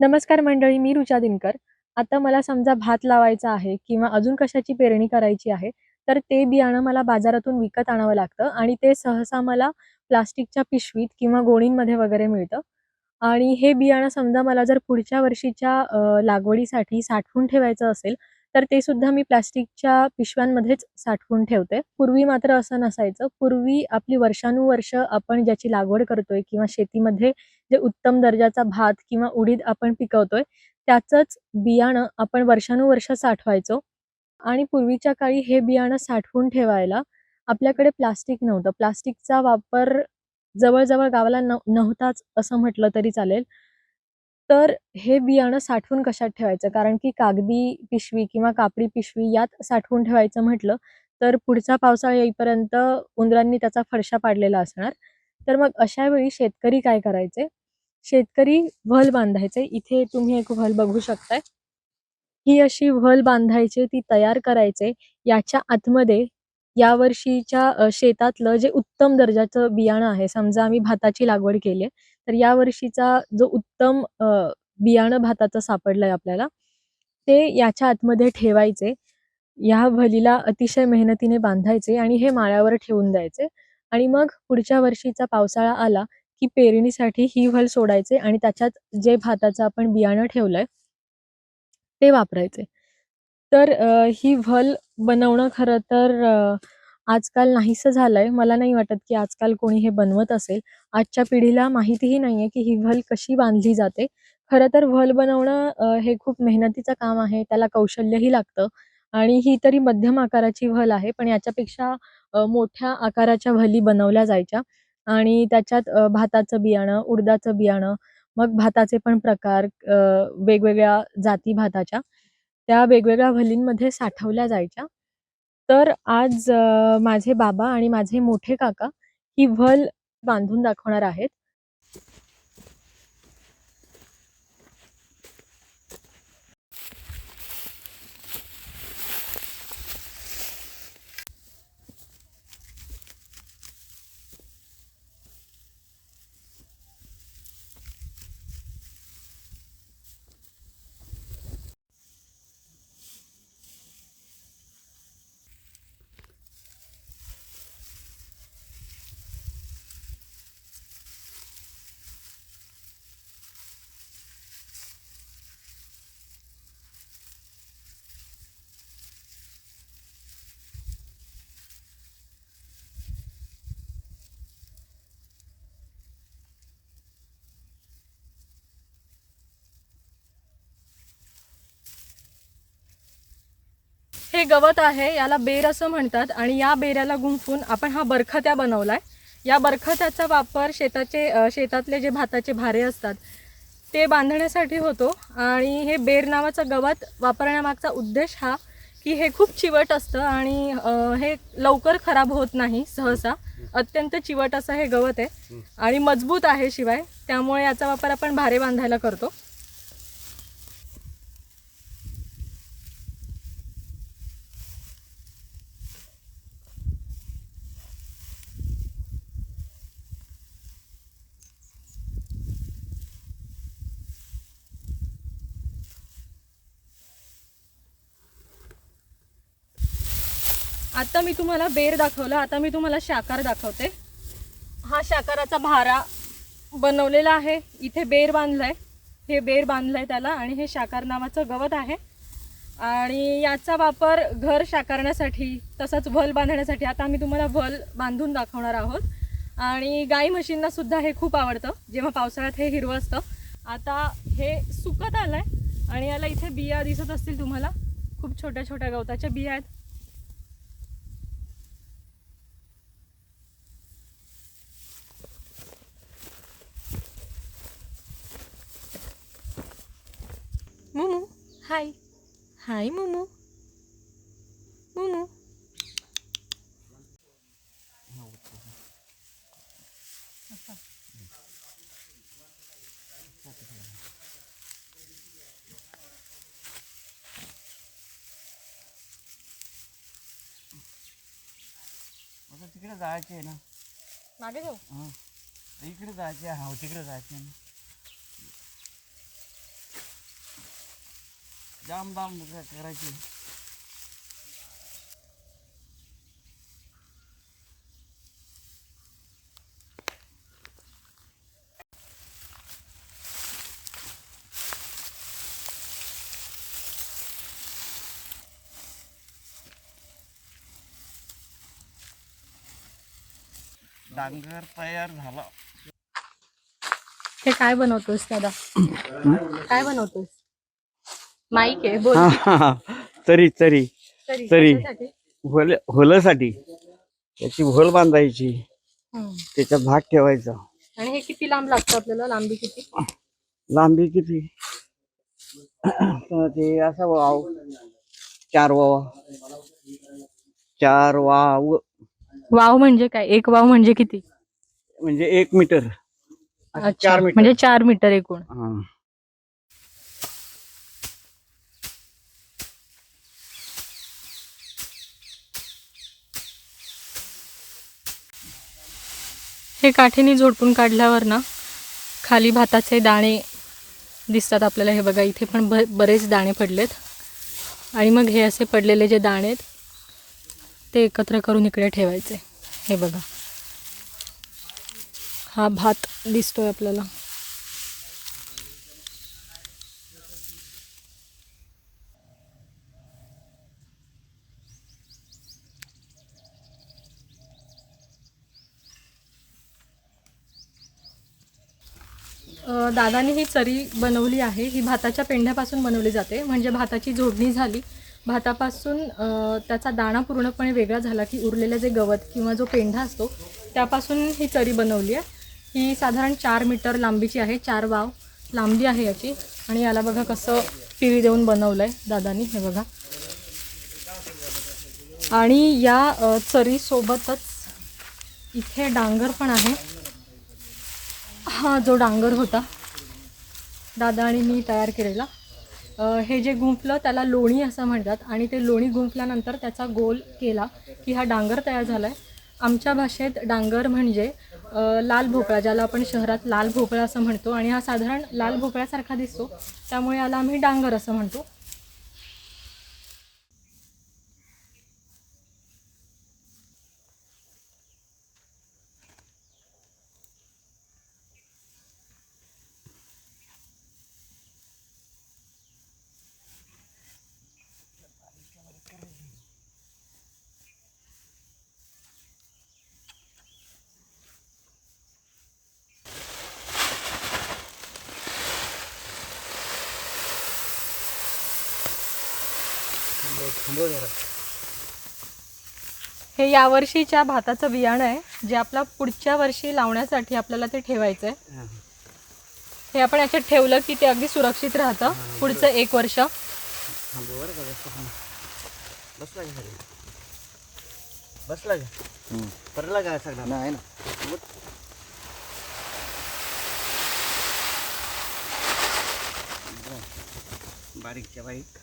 नमस्कार मंडळी, मी रुचा दिनकर. आता मला समजा भात लावायचा आहे किंवा अजून कशाची पेरणी करायची आहे, तर ते बियाणं मला बाजारातून विकत आणावं लागतं आणि ते सहसा मला प्लास्टिकच्या पिशवीत किंवा गोणींमध्ये वगैरे मिळतं. आणि हे बियाणं समजा मला जर पुढच्या वर्षीच्या लागवडीसाठी साठवून ठेवायचं असेल, तर ते सुद्धा मी प्लास्टिकच्या पिशव्यांमध्येच साठवून ठेवते. पूर्वी मात्र असं नसायचं. पूर्वी आपली वर्षानुवर्ष आपण ज्याची लागवड करतोय किंवा शेतीमध्ये जे उत्तम दर्जाचा भात किंवा उडीद आपण पिकवतोय, त्याचंच बियाणं आपण वर्षानुवर्ष साठवायचो आणि पूर्वीच्या काळी हे बियाणं साठवून ठेवायला आपल्याकडे प्लास्टिक नव्हतं. प्लास्टिकचा वापर जवळजवळ गावाला न नव्हताच असं म्हटलं तरी चालेल. तर हे बियाणं साठवून कशात ठेवायचं? कारण की कागदी पिशवी किंवा कापडी पिशवी यात साठवून ठेवायचं म्हटलं, तर पुढचा पावसाळा येईपर्यंत उंदरांनी त्याचा फडशा पाडलेला असणार. तर मग अशा वेळी शेतकरी काय करायचे? शेतकरी व्हल बांधायचे. इथे तुम्ही एक व्हल बघू शकताय. ही अशी व्हल बांधायची, ती तयार करायचे. याच्या आतमध्ये यावर्षीच्या शेतातलं जे उत्तम दर्जाचं बियाणं आहे, समजा आम्ही भाताची लागवड केली आहे, तर या वर्षीचा जो उत्तम बियाणं भाताचं सापडलंय आपल्याला, ते याच्या आतमध्ये ठेवायचे. या व्हलीला अतिशय मेहनतीने बांधायचे आणि हे माळ्यावर ठेवून द्यायचे आणि मग पुढच्या वर्षीचा पावसाळा आला, की पेरणीसाठी ही व्हल सोडायचे आणि त्याच्यात जे भाताचं आपण बियाणं ठेवलंय ते वापरायचे. तर ही व्हल बनवणं खरं तर आजकाल नाहीसं झालंय. मला नाही वाटत, की आजकाल कोणी हे बनवत असेल. आजच्या पिढीला माहितीही नाहीये, की ही व्हल कशी बांधली जाते. खरं तर व्हल बनवणं हे खूप मेहनतीचं काम आहे. त्याला कौशल्यही लागतं आणि ही तरी मध्यम आकाराची व्हल आहे. पण याच्यापेक्षा मोठ्या आकाराच्या व्हली बनवल्या जायच्या आणि त्याच्यात भाताचं बियाणं, उडदाचं बियाणं, मग भाताचे पण प्रकार वेगवेगळ्या जाती भाताच्या, त्या वेगवेगळ्या व्हलींमध्ये साठवल्या जायच्या. तर आज माझे बाबा आणि माझे मोठे काका ही व्हल बांधून दाखवणार आहेत. हे गवत आहे याला बेर असं म्हणतात आणि या बेऱ्याला गुंफून आपण हा बरखत्या बनवलाय. या बरखत्याचा वापर शेताचे शेतातले जे भाताचे भारे असतात ते बांधण्यासाठी होतो. आणि हे बेर नावाचं गवत वापरण्यामागचा उद्देश हा की हे खूप चिवट असतं आणि हे लवकर खराब होत नाही सहसा. अत्यंत चिवट असं हे गवत आहे. आणि मजबूत आहे शिवाय. त्यामुळे याचा वापर आपण भारे बांधायला करतो. आता मी तुम्हाला बेर दाखवला आता मी तुम्हाला शाकार दाखवते. हा शाकाराचा भारा बनवलेला आहे. इथे बेर बांधलाय. हे बेर बांधलंय त्याला आणि हे शाकार नावाचं गवत आहे. आणि याचा वापर घर शाकारण्यासाठी तसंच व्हल बांधण्यासाठी आता आम्ही तुम्हाला व्हल बांधून दाखवणार आहोत. आणि गाई म्हशींना सुद्धा हे खूप आवडतं. जेव्हा पावसाळ्यात हे हिरवं असतं. आता हे सुकत आलंय आणि याला इथे बिया दिसत असतील तुम्हाला. खूप छोट्या छोट्या गवताच्या बिया आहेत मुमू हाय हाय मुमू मुमू आता तिकडे जायचे आहे ना. मागे जाऊ. हां. इकडे जायचे आहे हा तिकडे जायचे आहे ना. जाम दाम करायची. डांगर तयार झाला. हे काय बनवतोस दादा? काय बनवतोस? माईक आहे बोल. तरी तरी तरी तरी. कशासाठी? होल होलसाठी त्याची होल बांधायची. हम्म. त्याच्यात भाग ठेवायचा. आणि हे किती लांब लागतं आपल्याला? लांबी किती? लांबी किती? तर ते असा वाव. चार वाव. चार वाव. वाव म्हणजे काय? एक वाव म्हणजे किती? म्हणजे एक मीटर. अच्छा, चार मीटर. म्हणजे चार मीटर एकूण. हा. हे काठीने झोडपून काढल्यावर ना खाली भाताचे दाणे दिसतात आपल्याला. हे बघा इथे पण ब बरेच दाणे पडलेत. आणि मग हे असे पडलेले जे दाणे आहेत ते एकत्र करून इकडे ठेवायचे. हे बघा. हा भात दिसतोय आपल्याला. दादाने ही चरी बनवली आहे. ही भाताच्या पेंढ्यापासून बनवली जाते. म्हणजे भाताची जोडणी झाली. भातापासून त्याचा दाणा पूर्णपणे वेगळा झाला की उरलेलं जे गवत किंवा जो पेंढा असतो त्यापासून ही चरी बनवली आहे. ही साधारण चार मीटर लांबीची आहे. चार वाव लांबी आहे याची. आणि याला बघा कसं पिळी देऊन बनवलं आहे दादानी. हे बघा. आणि या चरीसोबतच इथे डांगर पण आहे. हा जो डांगर होता दादा आणि मी तयार केलेला. हे जे गुंफलं त्याला लोणी असं म्हणतात आणि ते लोणी गुंफल्यानंतर त्याचा गोल केला की हा डांगर तयार झाला आहे आमच्या भाषेत डांगर म्हणजे लाल भोपळा ज्याला आपण शहरात लाल भोपळा असं म्हणतो. आणि हा साधारण लाल भोपळ्यासारखा दिसतो. त्यामुळे याला आम्ही डांगर असं म्हणतो. हे यावर्षीच्या भाताचं बियाणं आहे जे आपला पुढच्या वर्षी लावण्यासाठी आपल्याला ते ठेवायचं आहे हा. हे आपण याच्यात ठेवलं की ते अगदी सुरक्षित राहतं पुढचं एक वर्ष. थांबव बरं का जास्त थांब. बसला का खाली? बसला का. परला का सगळा नाही ना. बारीकच्या बारीक.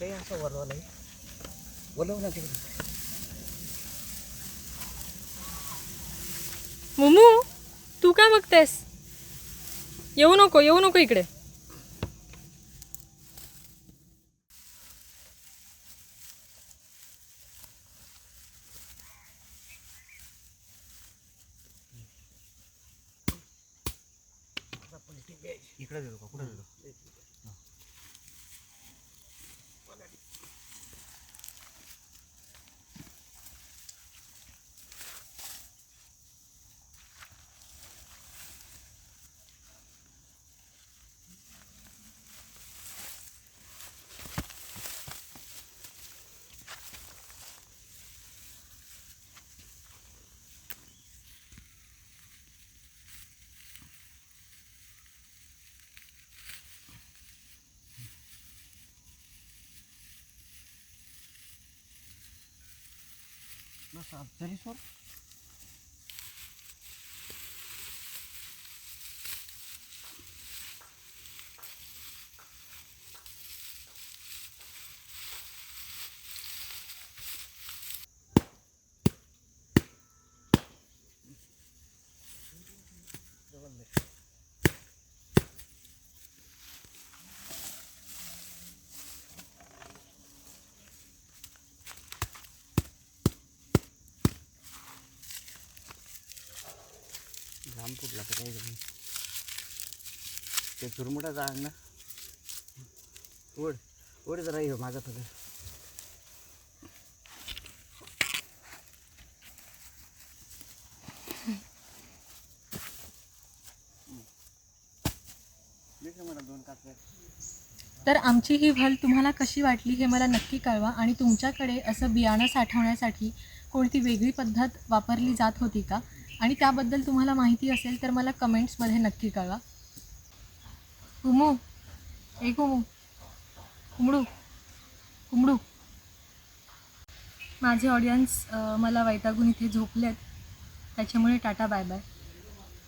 ते असं वरवाला वलव ना तिकडे मुमू तू काय बघतेस? येऊ नको येऊ नको इकडे. इकडे गेलो का? कुठे गेलो Nasıl abi? Seri sor. कुठला तर काय ते चुरमुटाचा आग ना. ओढ ओढ जरा ये माझा पदर तर आमची ही व्हल तुम्हाला कशी वाटली हे मला नक्की कळवा आणि तुमच्याकडे असं बियाणं साठवण्यासाठी कोणती वेगळी पद्धत वापरली जात होती का? आणि त्याबद्दल तुम्हाला माहिती असेल तर मला कमेंट्समध्ये नक्की कळवा. उमू. एक उमू. कुमडू कुमडू माझे ऑडियन्स मला वैतागून इथे झोपलेत. त्याच्यामुळे टाटा बाय बाय.